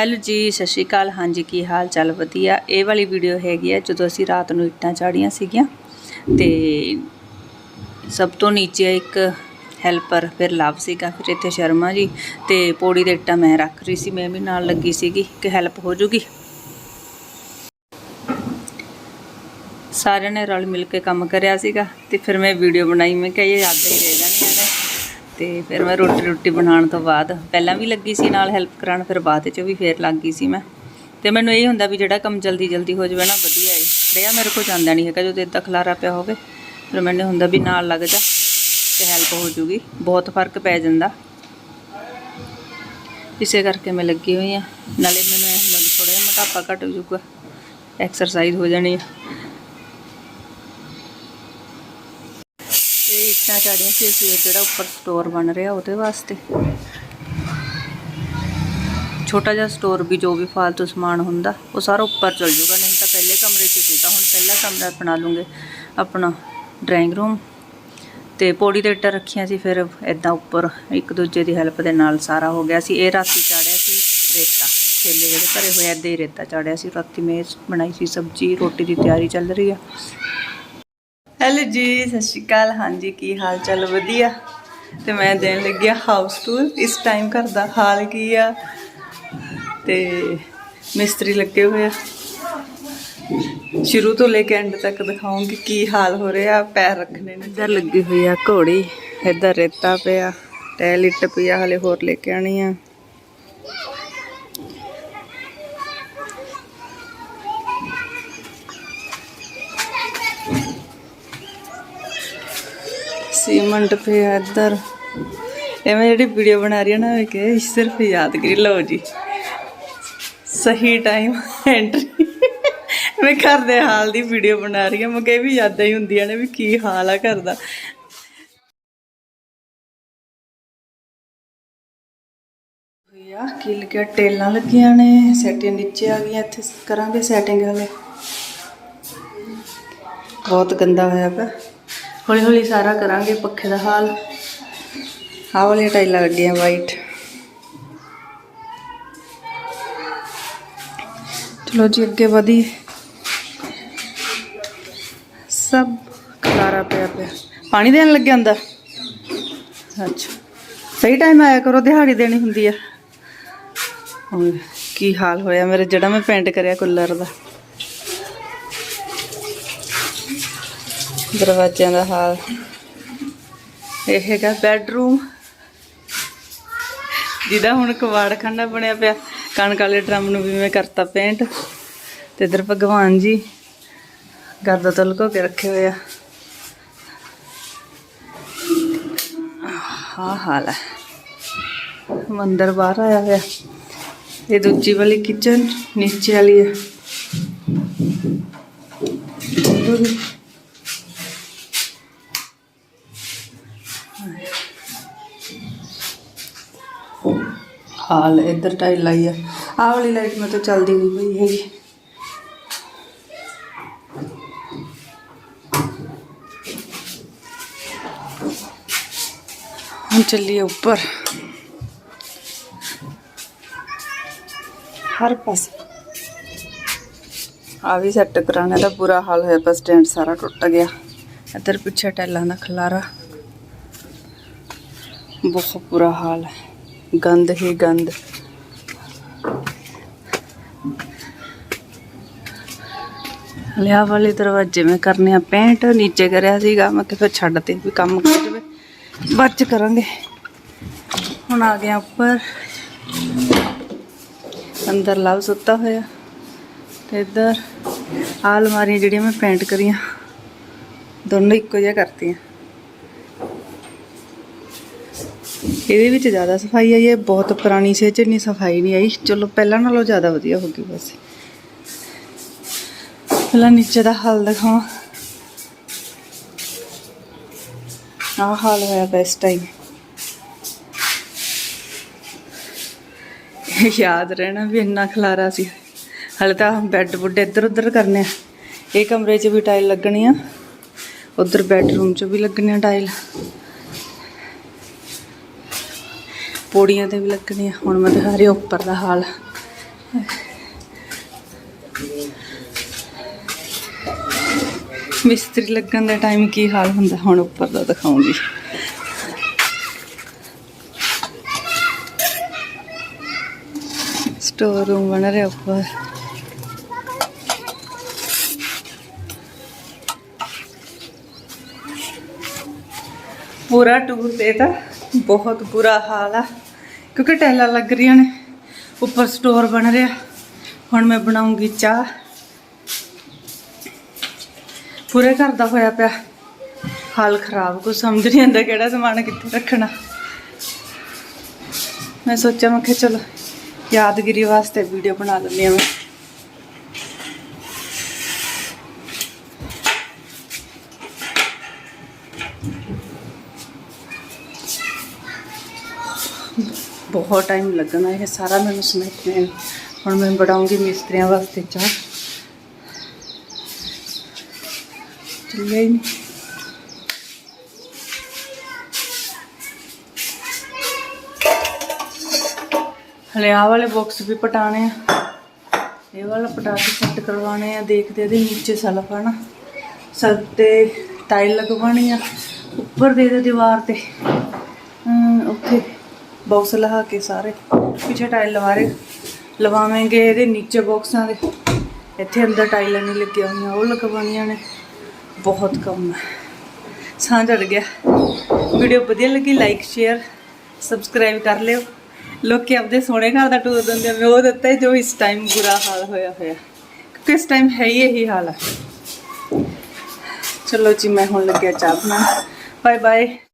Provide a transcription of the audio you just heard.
Hello ਜੀ, ਸਤਿ ਸ਼੍ਰੀ ਅਕਾਲ। ਹਾਂਜੀ, ਕੀ ਹਾਲ ਚਾਲ? ਵਧੀਆ। ਇਹ ਵਾਲੀ ਵੀਡੀਓ ਹੈਗੀ ਹੈ ਜਦੋਂ ਅਸੀਂ ਰਾਤ ਨੂੰ ਇੱਟਾਂ ਚਾੜੀਆਂ ਸੀਗੀਆਂ ਤੇ ਸਭ ਤੋਂ ਨੀਚੇ ਇੱਕ ਹੈਲਪਰ ਫਿਰ ਲਵ ਸੀਗਾ, ਫਿਰ ਇੱਥੇ ਸ਼ਰਮਾ ਜੀ ਤੇ ਪੌੜੀ ਦੇ ਇੱਟਾਂ ਮੈਂ ਰੱਖ ਰਹੀ ਸੀ, ਮੈਂ ਵੀ ਨਾਲ ਲੱਗੀ ਸੀਗੀ ਕਿ ਹੈਲਪ ਹੋ ਜੂਗੀ। ਸਾਰਿਆਂ ਨੇ ਰਲ ਮਿਲ ਕੇ ਕੰਮ ਕਰਿਆ ਸੀਗਾ ਤੇ ਫਿਰ ਮੈਂ ਵੀਡੀਓ ਬਣਾਈ, ਮੈਂ ਕਿਹਾ ਇਹ ਯਾਦਾਂ ਹੀ ਰਹਿ ਤੇ ਫਿਰ ਮੈਂ ਰੋਟੀ ਰੋਟੀ ਬਣਾਉਣ ਤੋਂ ਬਾਅਦ, ਪਹਿਲਾਂ ਵੀ ਲੱਗੀ ਸੀ ਨਾਲ ਹੈਲਪ ਕਰਾਉਣ, ਫਿਰ ਬਾਅਦ ਚ ਵੀ ਫੇਰ ਲੱਗ ਗਈ ਸੀ ਮੈਂ। ਤੇ ਮੈਨੂੰ ਇਹ ਹੁੰਦਾ ਵੀ ਜਿਹੜਾ ਕੰਮ ਜਲਦੀ ਜਲਦੀ ਹੋ ਜਾਵੇ ਨਾ, ਵਧੀਆ ਏ। ਰਿਆ ਮੇਰੇ ਕੋਲ ਜਾਂਦਾ ਨਹੀਂ ਹੈਗਾ, ਜਦੋਂ ਇੱਦਾਂ ਖਲਾਰਾ ਪਿਆ ਹੋਵੇ, ਫਿਰ ਮੈਨੂੰ ਹੁੰਦਾ ਵੀ ਨਾਲ ਲੱਗ ਜਾ ਤੇ ਹੈਲਪ ਹੋ ਜੂਗੀ। ਬਹੁਤ ਫ਼ਰਕ ਪੈ ਜਾਂਦਾ। ਇਸੇ ਕਰਕੇ ਮੈਂ ਲੱਗੀ ਹੋਈ ਆ। ਨਾਲੇ ਮੈਨੂੰ ਇਹ ਹੁੰਦਾ ਵੀ ਥੋੜਾ ਜਿਹਾ ਮੋਟਾਪਾ ਘਟ ਜੂਗਾ ਐਕਸਰਸਾਈਜ਼ ਹੋ ਜਾਣੀ ਆ ਇਹ ਇੱਟਾਂ ਚਾੜੀਆਂ ਸੀ ਅਸੀਂ ਜਿਹੜਾ ਉੱਪਰ ਸਟੋਰ ਬਣ ਰਿਹਾ ਉਹਦੇ ਵਾਸਤੇ। ਛੋਟਾ ਜਿਹਾ ਸਟੋਰ ਵੀ ਜੋ ਵੀ ਫਾਲਤੂ ਸਮਾਨ ਹੁੰਦਾ, ਉਹ ਸਾਰਾ ਉੱਪਰ ਚਲ ਜਾਊਗਾ, ਨਹੀਂ ਤਾਂ ਪਹਿਲੇ ਕਮਰੇ 'ਚ ਸੀ ਤਾਂ ਹੁਣ ਪਹਿਲਾ ਕਮਰਾ ਬਣਾ ਲੂੰਗੇ। ਆਪਣਾ ਡਰਾਇੰਗ ਰੂਮ ਤੇ ਪੌੜੀ ਤੇ ਇੱਟਾਂ ਰੱਖੀਆਂ ਸੀ, ਫਿਰ ਇਦਾਂ ਉੱਪਰ ਇੱਕ ਦੂਜੇ ਦੀ ਹੈਲਪ ਦੇ ਨਾਲ ਸਾਰਾ ਹੋ ਗਿਆ ਸੀ। ਇਹ ਰਾਤੀ ਚਾੜਿਆ ਸੀ ਰੇਤਾ ਥੇਲੇ ਜਿਹੜੇ ਭਰੇ ਹੋਏ ਏਦਾਂ ਹੀ ਰੇਤਾ ਚਾੜਿਆ ਸੀ। ਰਾਤੀ ਮੈਂ ਬਣਾਈ ਸੀ, ਸਬਜ਼ੀ, ਰੋਟੀ ਦੀ ਤਿਆਰੀ ਚੱਲ ਰਹੀ ਆ। ਹੈਲੋ ਜੀ, ਸਤਿ ਸ਼੍ਰੀ ਅਕਾਲ। ਹਾਂਜੀ, ਕੀ ਹਾਲ ਚਾਲ? ਵਧੀਆ। ਤੇ ਮੈਂ ਦੇਣ ਲੱਗਿਆ ਹਾਊਸ ਟੂਰ ਇਸ ਟਾਈਮ ਘਰ ਦਾ ਹਾਲ ਕੀ ਆ? ਤੇ ਮਿਸਤਰੀ ਲੱਗੇ ਹੋਏ ਆ। ਸ਼ੁਰੂ ਤੋਂ ਲੈ ਕੇ ਐਂਡ ਤੱਕ ਦਿਖਾਉਂਗੀ ਕੀ ਹਾਲ ਹੋ ਰਿਹਾ। ਪੈਰ ਰੱਖਣੇ ਨੇ। ਇੱਧਰ ਲੱਗੀ ਹੋਈ ਆ ਘੋੜੀ। ਇੱਧਰ ਰੇਤਾ ਪਿਆ। ਟੈਲ ਇੱਟ ਪਿਆ ਹਲੇ ਹੋਰ ਲੈ ਕੇ ਆਣੀ ਆ। ਸੀਮੈਂਟ ਪਿਆ ਇੱਧਰ। ਐਵੇਂ ਜਿਹੜੀ ਵੀਡੀਓ ਬਣਾ ਰਹੀ ਹੈ ਨਾ ਕਿ ਸਿਰਫ ਯਾਦਗਰੀ, ਲਓ ਜੀ। ਸਹੀ ਟਾਈਮ ਐਂਟਰੀ ਮੈਂ ਘਰ ਦੇ ਹਾਲ ਦੀ ਵੀਡੀਓ ਬਣਾ ਰਹੀ ਹਾਂ ਮੈਂ ਕਿਹਾ ਵੀ ਯਾਦਾਂ ਹੀ ਹੁੰਦੀਆਂ ਨੇ ਵੀ ਕੀ ਹਾਲ ਆ ਘਰ ਦਾ। ਹੋਇਆ ਕੀ ਲੱਗਿਆ ਟੇਲਾਂ ਲੱਗੀਆਂ ਨੇ ਸੈਟੀਆਂ ਨੀਚੇ ਆ ਗਈਆਂ, ਇੱਥੇ ਕਰਾਂਗੇ ਸੈਟਿੰਗ ਹਲੇ ਬਹੁਤ ਗੰਦਾ ਹੋਇਆ ਪਿਆ। ਹੌਲੀ ਹੌਲੀ ਸਾਰਾ ਕਰਾਂਗੇ ਪੱਖੇ ਦਾ ਹਾਲ। ਆਹ ਵਾਲੀਆਂ ਟਾਈਲਾਂ ਲੱਗੀਆਂ ਵਾਈਟ ਚਲੋ ਜੀ, ਅੱਗੇ ਵਧੀ। ਸਭ ਖਲਾਰਾ ਪਿਆ ਪਿਆ। ਪਾਣੀ ਦੇਣ ਲੱਗਿਆ ਅੰਦਰ ਅੱਛਾ। ਸਹੀ ਟਾਈਮ ਆਇਆ ਕਰੋ, ਦਿਹਾੜੀ ਦੇਣੀ ਹੁੰਦੀ ਆ। ਕੀ ਹਾਲ ਹੋਇਆ? ਮੇਰੇ ਜਿਹੜਾ ਮੈਂ ਪੇਂਟ ਕਰਿਆ ਕੁੱਲਰ ਦਾ। ਦਰਵਾਜ਼ਿਆਂ ਦਾ ਹਾਲ। ਇਹ ਹੈਗਾ ਬੈੱਡਰੂਮ। ਜਿਹਦਾ ਹੁਣ ਕਵਾੜਖਾਨਾ ਬਣਿਆ ਪਿਆ। ਕਣਕ ਵਾਲੇ ਡਰਮ ਨੂੰ ਵੀ ਮੈਂ ਕਰਤਾ ਪੇਂਟ। ਤੇ ਇਧਰ ਭਗਵਾਨ ਜੀ ਗਰਦਾ ਤਲਕੋ ਕੇ ਰੱਖੇ ਹੋਏ ਆ। ਹਾਂ ਹਾਲ ਹੈ। ਮੰਦਰ ਬਾਹਰ ਆਇਆ ਹੋਇਆ। ਇਹ ਦੂਜੀ ਵਾਲੀ ਕਿਚਨ ਨੀਚੇ ਵਾਲੀ ਹੈ। ਹਾਲ ਇੱਧਰ ਟਾਈਲ ਲਾਈ ਆ। ਆਹ ਵਾਲੀ ਲਾਈਟ ਮੇ ਤਾਂ ਚੱਲਦੀ ਨਹੀਂ ਪਈ ਹੈਗੀ। ਹੁਣ ਚੱਲੀਏ ਉੱਪਰ। ਹਰ ਪਾਸੇ। ਆ ਵੀ ਸੈੱਟ ਕਰਾਉਣਾ ਦਾ ਬੁਰਾ ਹਾਲ ਹੋਇਆ ਬਸ ਸਟੈਂਡ ਸਾਰਾ ਟੁੱਟ ਗਿਆ। ਇੱਧਰ ਪਿੱਛੇ ਟੈਲਾਂ ਦਾ ਖਲਾਰਾ। ਬਹੁਤ ਬੁਰਾ ਹਾਲ ਹੈ। ਗੰਦ ਹੀ ਗੰਦ। ਲਿਆ ਵਾਲੇ ਦਰਵਾਜ਼ੇ ਮੈਂ ਕਰਨੇ ਆ ਪੈਂਟ, ਨੀਚੇ ਕਰਿਆ ਸੀਗਾ, ਮੈਂ ਕਿਹਾ ਫਿਰ ਛੱਡ ਤੇ ਵੀ ਕੰਮ ਕਰ ਜਵੇ ਬਾਅਦ ਕਰਾਂਗੇ। ਹੁਣ ਆ ਗਿਆ ਉੱਪਰ। ਅੰਦਰ ਲਵ ਸੁੱਤਾ ਹੋਇਆ। ਤੇ ਇੱਧਰ ਆਲਮਾਰੀਆਂ ਜਿਹੜੀਆਂ ਮੈਂ ਪੈਂਟ ਕਰੀਆਂ, ਦੋਨੋਂ ਇੱਕੋ ਜਿਹਾ ਕਰਤੀਆਂ। ਇਹਦੇ ਵਿੱਚ ਜ਼ਿਆਦਾ ਸਫ਼ਾਈ ਆਈ ਹੈ, ਬਹੁਤ ਪੁਰਾਣੀ ਸੀ 'ਚ ਇੰਨੀ ਸਫ਼ਾਈ ਨਹੀਂ ਆਈ। ਚਲੋ, ਪਹਿਲਾਂ ਨਾਲੋਂ ਜ਼ਿਆਦਾ ਵਧੀਆ ਹੋ ਗਈ ਬਸ। ਪਹਿਲਾਂ ਨੀਚੇ ਦਾ ਹਾਲ ਦਿਖਾਵਾਂ। ਆਹ ਹਾਲ ਹੋਇਆ ਬੈਸ ਟਾਈਮ ਯਾਦ ਰਹਿਣਾ ਵੀ ਇੰਨਾ ਖਲਾਰਾ ਸੀ। ਹਲੇ ਤਾਂ ਬੈੱਡ ਬੁੱਡ ਇੱਧਰ ਉੱਧਰ ਕਰਨੇ ਆ। ਇਹ ਕਮਰੇ 'ਚ ਵੀ ਟਾਈਲ ਲੱਗਣੀ ਆ। ਉਧਰ ਬੈੱਡਰੂਮ 'ਚ ਵੀ ਲੱਗਣੀ ਆ ਟਾਈਲ ਪੌੜੀਆਂ ਤੇ ਵੀ ਲੱਗਣੀ ਆ ਹੁਣ ਮੈਂ ਦਿਖਾ ਰਹੀ ਉੱਪਰ ਦਾ ਹਾਲ। ਮਿਸਤਰੀ ਲੱਗਣ ਦਾ ਟਾਈਮ ਕੀ ਹਾਲ ਹੁੰਦਾ? ਹੁਣ ਉੱਪਰ ਦਾ ਦਿਖਾਉਂਗੀ। ਸਟੋਰ ਰੂਮ ਬਣ ਰਿਹਾ ਉੱਪਰ। ਪੂਰਾ ਟੂਰ ਤੇ ਤਾਂ ਬਹੁਤ ਬੁਰਾ ਹਾਲ ਆ, ਕਿਉਂਕਿ ਟੈਲਾਂ ਲੱਗ ਰਹੀਆਂ ਨੇ, ਉੱਪਰ ਸਟੋਰ ਬਣ ਰਿਹਾ। ਹੁਣ ਮੈਂ ਬਣਾਉਂਗੀ ਚਾਹ। ਪੂਰੇ ਘਰ ਦਾ ਹੋਇਆ ਪਿਆ। ਹਾਲ ਖਰਾਬ ਕੁਝ ਸਮਝ ਨਹੀਂ ਆਉਂਦਾ ਕਿਹੜਾ ਸਮਾਨ ਕਿੱਥੇ ਰੱਖਣਾ। ਮੈਂ ਸੋਚਿਆ ਮੈਂ ਕਿ ਚਲੋ, ਯਾਦਗਿਰੀ ਵਾਸਤੇ ਵੀਡੀਓ ਬਣਾ ਲੈਂਦੀ ਹਾਂ ਮੈਂ। ਬਹੁਤ ਟਾਈਮ ਲੱਗਣਾ, ਇਹ ਸਾਰਾ ਮੈਨੂੰ ਸਮਝਣੇ ਹੁਣ ਮੈਂ ਬਣਾਉਂਗੀ ਮਿਸਤਰੀਆਂ ਵਾਸਤੇ ਚਾਹ। ਚੱਲਿਆ ਹੀ ਨਹੀਂ। ਹਲੇ ਆਹ ਵਾਲੇ ਬਾਕਸ ਵੀ ਪਟਾਣੇ ਆ। ਇਹ ਵਾਲਾ ਪਟਾ ਕੇ ਸੈੱਟ ਕਰਵਾਣੇ ਆ। ਦੇਖਦੇ ਇਹਦੇ ਨੀਚੇ ਸਲਫ ਆ ਨਾ। ਸਲਫ ਤੇ ਟਾਈਲ ਲਗਵਾਉਣੀ ਆ। ਉੱਪਰ ਦੇ ਦੇ ਦੀਵਾਰ ਤੇ। ਬਾਕਸ ਲਹਾ ਕੇ ਸਾਰੇ। ਪਿੱਛੇ ਟਾਈਲ ਲਵਾਰੇ ਲਵਾਵਾਂਗੇ ਇਹਦੇ ਨੀਚੇ ਬਾਕਸਾਂ ਦੇ। ਇੱਥੇ ਅੰਦਰ ਟਾਈਲਾਂ ਨਹੀਂ ਲੱਗੀਆਂ ਹੋਈਆਂ, ਉਹ ਲਗਵਾਉਣੀਆਂ ਨੇ। ਬਹੁਤ ਕੰਮ ਹੈ। ਸਾਂ ਚੜ ਗਿਆ। ਵੀਡੀਓ ਵਧੀਆ ਲੱਗੀ ਲਾਈਕ ਸ਼ੇਅਰ ਸਬਸਕ੍ਰਾਈਬ ਕਰ ਲਿਓ। ਲੋਕੀ ਆਪਦੇ ਸੋਹਣੇ ਘਰ ਦਾ ਟੂਰ ਦਿੰਦੇ ਆ, ਮੈਂ ਉਹ ਦਿੱਤਾ ਜੋ ਇਸ ਟਾਈਮ ਬੁਰਾ ਹਾਲ ਹੋਇਆ ਹੋਇਆ। ਕਿਉਂਕਿ ਇਸ ਟਾਈਮ ਹੈ ਹੀ ਇਹੀ ਹਾਲ ਹੈ। ਚਲੋ ਜੀ, ਮੈਂ ਹੁਣ ਲੱਗਿਆ ਚਾਹ ਬਣਾਉਣ। Bye bye